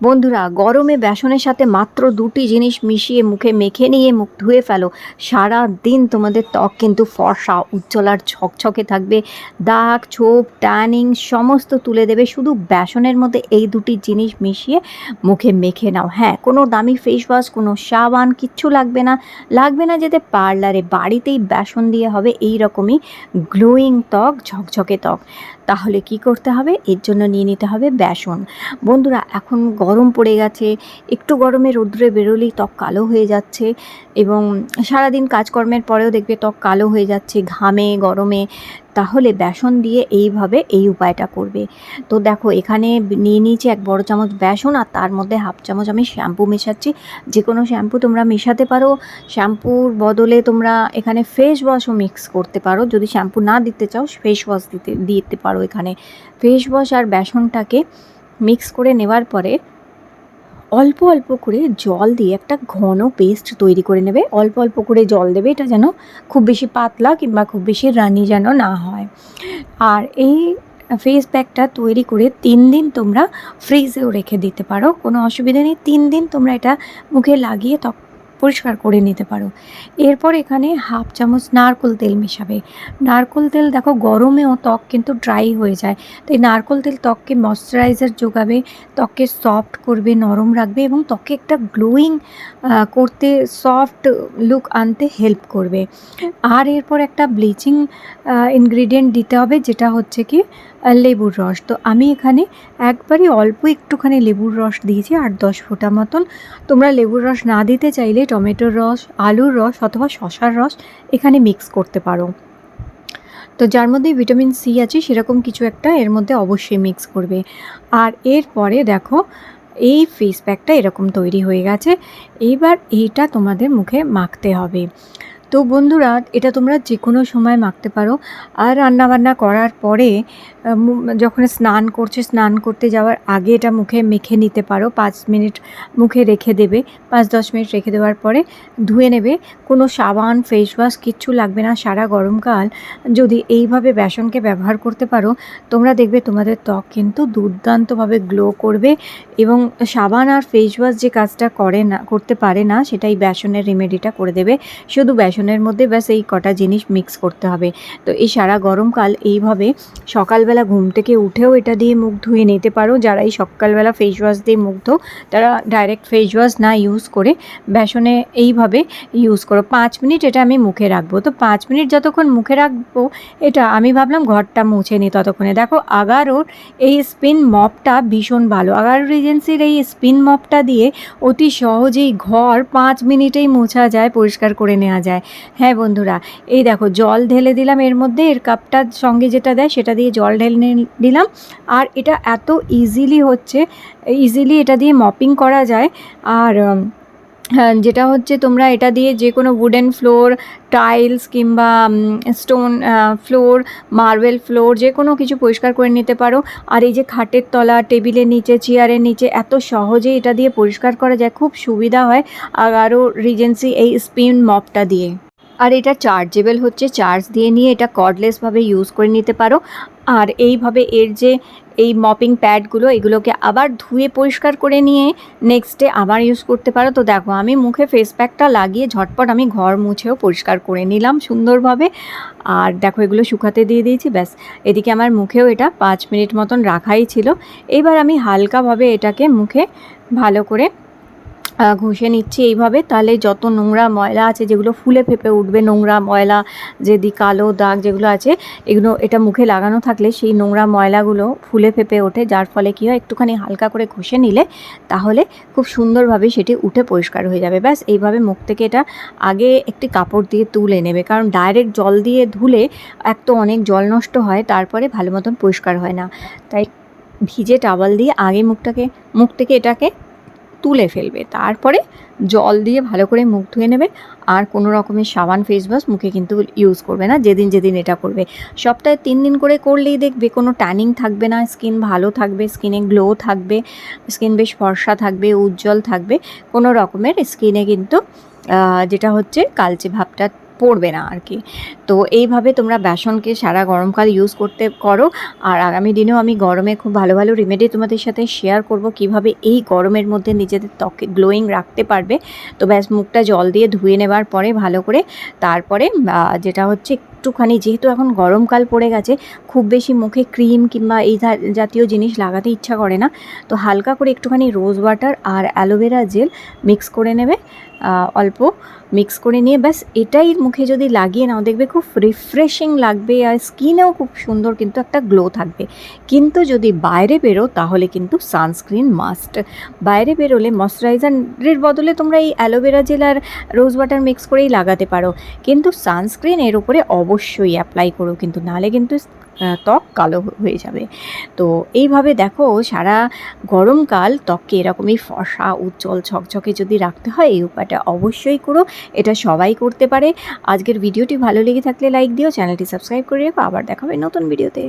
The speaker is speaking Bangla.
বন্ধুরা, গরমে বেসনের সাথে মাত্র দুটি জিনিস মিশিয়ে মুখে মেখে নিয়ে মুখ ধুয়ে ফেলো। সারা দিন তোমাদের ত্বক কিন্তু ফর্সা, উজ্জ্বল আর ছকছকে থাকবে। দাগ, ছোপ ট্যানিং সমস্ত তুলে দেবে। শুধু বেসনের মধ্যে এই দুটি জিনিস মিশিয়ে মুখে মেখে নাও। হ্যাঁ কোনো দামি ফেস ওয়াশ কোনো সাবান, কিচ্ছু লাগবে না। লাগবে না যেতে পার্লারে। বাড়িতেই বেসন দিয়ে হবে এই রকমই গ্লোয়িং ত্বক, ঝকঝকে ত্বক। তাহলে কি করতে হবে? এর জন্য নিয়ে নিতে হবে বেসন। বন্ধুরা, এখন গরম পড়ে গেছে, একটু গরমে রৌদ্রে বেরোলেই ত্বক কালো হয়ে যাচ্ছে এবং সারাদিন কাজকর্মের পরেও দেখবে ত্বক কালো হয়ে যাচ্ছে, ঘামে, গরমে। তাহলে বেসন দিয়ে এইভাবে এই উপায়টা করবে। তো দেখো, এখানে নিয়ে নিয়েছি এক বড় চামচ বেসন আর তার মধ্যে হাফ চামচ আমি শ্যাম্পু মেশাচ্ছি। যে কোনো শ্যাম্পু তোমরা মেশাতে পারো। শ্যাম্পুর বদলে তোমরা এখানে ফেস ওয়াশও মিক্স করতে পারো। যদি শ্যাম্পু না দিতে চাও ফেস ওয়াশ দিতে দিতে পারো এখানে। ফেস ওয়াশ আর বেসনটাকে মিক্স করে নেওয়ার পরে অল্প অল্প করে জল দিয়ে একটা ঘন পেস্ট তৈরি করে নেবে। অল্প অল্প করে জল দেবে, এটা যেন খুব বেশি পাতলা কিংবা খুব বেশি রানি যেন না হয়। আর এই ফেস প্যাকটা তৈরি করে তিন দিন তোমরা ফ্রিজেও রেখে দিতে পারো, কোনো অসুবিধা নেই। তিন দিন তোমরা এটা মুখে লাগিয়ে ত্বক পরিষ্কার করে নিতে পারো। এরপর এখানে হাফ চামচ নারকোল তেল মেশাবে। নারকোল তেল দেখো গরমেও ত্বক কিন্তু ড্রাই হয়ে যায়। তো এই নারকোল তেল ত্বককে ময়শ্চারাইজার যোগাবে, ত্বককে সফট করবে, নরম রাখবে এবং ত্বকে একটা গ্লোয়িং করতে সফট লুক আনতে হেল্প করবে। আর এরপর একটা ব্লিচিং ইনগ্রিডিয়েন্ট দিতে হবে যেটা হচ্ছে কি লেবুর রস। তো আমি এখানে একবারই অল্প একটুখানি লেবুর রস দিয়েছি, আট দশ ফোঁটা মতন। তোমরা লেবুর রস না দিতে চাইলে টমেটোর রস, আলুর রস অথবা শশার রস এখানে মিক্স করতে পারো। তো যার মধ্যে ভিটামিন সি আছে, সেরকম কিছু একটা এর মধ্যে অবশ্যই মিক্স করবে। আর এরপরে দেখো, এই ফেস প্যাকটা এরকম তৈরি হয়ে গেছে। এইবার এইটা তোমাদের মুখে মাখতে হবে। তো বন্ধুরা, এটা তোমরা যে কোনো সময় মাখতে পারো। আর রান্নাবান্না করার পরে যখন স্নান করছে, স্নান করতে যাওয়ার আগে এটা মুখে মেখে নিতে পারো। পাঁচ মিনিট মুখে রেখে দেবে। পাঁচ দশ মিনিট রেখে দেওয়ার পরে ধুয়ে নেবে। কোনো সাবান ফেস ওয়াশ কিচ্ছু লাগবে না। সারা গরমকাল যদি এইভাবে বেসনকে ব্যবহার করতে পারো, তোমরা দেখবে তোমাদের ত্বক কিন্তু দুর্দান্তভাবে গ্লো করবে এবং সাবান আর ফেস ওয়াশ যে কাজটা করে না, করতে পারে না, সেটাই বেসনের রেমেডিটা করে দেবে। শুধু বেসনের মধ্যে ব্যাস এই কটা জিনিস মিক্স করতে হবে। তো এই সারা গরমকাল এইভাবে সকালবেলা ঘুম থেকে উঠেও এটা দিয়ে মুখ ধুয়ে নিতে পারো। যারা এই সকালবেলা ফেস ওয়াশ দিয়ে মুখ ধো, তারা ডাইরেক্ট ফেস ওয়াশ না ইউজ করে বেসনে এইভাবে ইউজ করো। পাঁচ মিনিট এটা আমি মুখে রাখব। তো পাঁচ মিনিট যতক্ষণ মুখে রাখব, এটা আমি ভাবলাম ঘরটা মুছে নিই ততক্ষণে। দেখো আগারোর এই স্পিন মপটা ভীষণ ভালো। আগারো রিজেন্সির এই স্পিন মপটা দিয়ে অতি সহজেই ঘর পাঁচ মিনিটেই মোছা যায়, পরিষ্কার করে নেওয়া যায়। হ্যাঁ বন্ধুরা, এই দেখো জল ঢেলে দিলাম, এর মধ্যে এর কাপটার সঙ্গে যেটা দেয় সেটা দিয়ে জল ঢেলে দিলাম আর এটা এত ইজিলি হচ্ছে ইজিলি এটা দিয়ে মপিং করা যায়। আর যেটা হচ্ছে তোমরা এটা দিয়ে যে কোনো উডেন ফ্লোর টাইলস কিংবা স্টোন ফ্লোর মার্বেল ফ্লোর যে কোনো কিছু পরিষ্কার করে নিতে পারো। আর এই যে খাটের তলা, টেবিলের নিচে, চেয়ারের নিচে, এত সহজে এটা দিয়ে পরিষ্কার করা যায়, খুব সুবিধা হয় আর আরও রিজেন্সি এই স্পিন মপটা দিয়ে। আর এটা চার্জেবল হচ্ছে চার্জ দিয়ে নিয়ে এটা কর্ডলেসভাবে ইউজ করে নিতে পারো। আর এইভাবে এর যে এই মপিং প্যাডগুলো এগুলোকে আবার ধুয়ে পরিষ্কার করে নিয়ে নেক্সট ডে আবার ইউজ করতে পারো। তো দেখো, আমি মুখে ফেস প্যাকটা লাগিয়ে ঝটপট আমি ঘর মুছেও পরিষ্কার করে নিলাম সুন্দরভাবে। আর দেখো, এগুলো শুকাতে দিয়ে দিয়েছি, ব্যাস। এদিকে আমার মুখেও এটা পাঁচ মিনিট মতন রাখাই ছিল। এবার আমি হালকাভাবে এটাকে মুখে ভালো করে ঘষে নিচ্ছি এইভাবে। তাহলে যত নোংরা ময়লা আছে, যেগুলো ফুলে ফেপে উঠবে, নোংরা ময়লা, যেদি কালো দাগ যেগুলো আছে, এগুলো, এটা মুখে লাগানো থাকলে সেই নোংরা ময়লাগুলো ফুলে ফেপে ওঠে। যার ফলে কী হয়, একটুখানি হালকা করে ঘষে নিলে তাহলে খুব সুন্দরভাবে সেটি উঠে পরিষ্কার হয়ে যাবে। ব্যাস, এইভাবে মুখ থেকে এটা আগে একটি কাপড় দিয়ে তুলে নেবে। কারণ ডাইরেক্ট জল দিয়ে ধুলে এক তো অনেক জল নষ্ট হয়, তারপরে ভালো মতন পরিষ্কার হয় না। তাই ভিজে টাওয়াল দিয়ে আগে মুখটাকে, মুখ থেকে এটাকে তুলে ফেলবে। তারপরে জল দিয়ে ভালো করে মুখ ধুয়ে নেবে। আর কোনো রকমের সাবান ফেস ওয়াশ মুখে কিন্তু ইউজ করবে না। যেদিন যেদিন এটা করবে। সপ্তাহে তিন দিন করে করলেই দেখবে কোনো ট্যানিং থাকবে না। স্কিন ভালো থাকবে স্কিনে গ্লো থাকবে স্কিন বেশ ফর্সা থাকবে, উজ্জ্বল থাকবে। কোনো রকমের স্কিনে কিন্তু যেটা হচ্ছে কালচে ভাবটা পড়বে না আর কি। তো এইভাবে তোমরা বেসনকে সারা গরমকাল ইউজ করতে করো। আর আগামী দিনেও আমি গরমে খুব ভালো ভালো রেমেডি তোমাদের সাথে শেয়ার করব কীভাবে এই গরমের মধ্যে নিজেদের ত্বকে গ্লোয়িং রাখতে পারবে। তো ব্যাস মুখটা জল দিয়ে ধুয়ে নেবার পরে ভালো করে তারপরে যেটা হচ্ছে একটুখানি, যেহেতু এখন গরমকাল পড়ে গেছে, খুব বেশি মুখে ক্রিম কিংবা এই জাতীয় জিনিস লাগাতে ইচ্ছা করে না। তো হালকা করে একটুখানি রোজ ওয়াটার আর অ্যালোভেরা জেল মিক্স করে নেবে। অল্প মিক্স করে নিয়ে ব্যাস, এটাই মুখে যদি লাগিয়ে নাও, দেখবে খুব রিফ্রেশিং লাগবে আর স্কিনেও খুব সুন্দর কিন্তু একটা গ্লো থাকবে। কিন্তু যদি বাইরে বেরো, তাহলে কিন্তু সানস্ক্রিন মাস্ট বাইরে বেরোলে ময়শ্চারাইজারের বদলে তোমরা এই অ্যালোভেরা জেল আর রোজ ওয়াটার মিক্স করেই লাগাতে পারো। কিন্তু সানস্ক্রিন এর উপরে অবশ্যই অ্যাপ্লাই করো, কিন্তু নাহলে কিন্তু ত্বক কালো হয়ে যাবে। তো এইভাবে দেখো, সারা গরমকাল ত্বককে এরকমই ফসা উজ্জ্বল, ঝকঝকে যদি রাখতে হয়, এই উপায়টা অবশ্যই করো। এটা সবাই করতে পারে। আজকের ভিডিওটি ভালো লেগে থাকলে লাইক দিও, চ্যানেলটি সাবস্ক্রাইব করে রেখো। আবার দেখাবে নতুন ভিডিওতে।